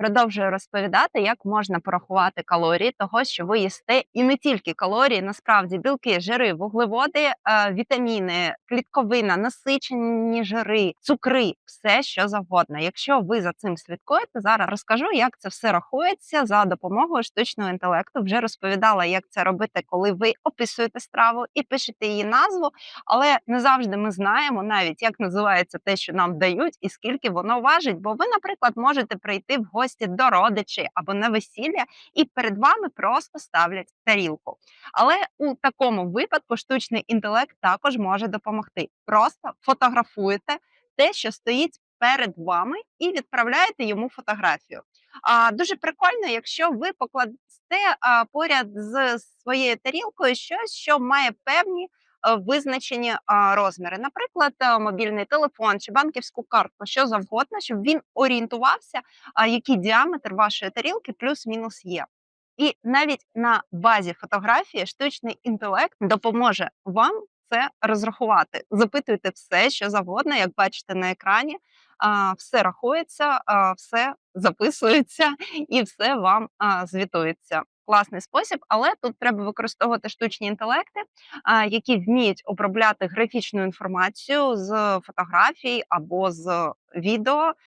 Продовжую розповідати, як можна порахувати калорії того, що ви їсте, і не тільки калорії, насправді білки, жири, вуглеводи, е, вітаміни, клітковина, насичені жири, цукри, все що завгодно. Якщо ви за цим слідкуєте, зараз розкажу, як це все рахується за допомогою штучного інтелекту. Вже розповідала, як це робити, коли ви описуєте страву і пишете її назву, але не завжди ми знаємо навіть як називається те, що нам дають, і скільки воно важить. Бо ви, наприклад, можете прийти в гості до родичів або на весілля, і перед вами просто ставлять тарілку. Але у такому випадку штучний інтелект також може допомогти. Просто фотографуєте те, що стоїть перед вами, і відправляєте йому фотографію. А дуже прикольно, якщо ви покладете поряд з своєю тарілкою щось, що має певні визначені розміри, наприклад, е, мобільний телефон чи банківську картку, що завгодно, щоб він орієнтувався, який діаметр вашої тарілки плюс-мінус є. І навіть на базі фотографії штучний інтелект допоможе вам це розрахувати. Запитуйте все, що завгодно, як бачите на екрані. Все рахується, все записується і все вам звітується. Класний спосіб, але тут треба використовувати штучні інтелекти, які вміють обробляти графічну інформацію з фотографій або з відео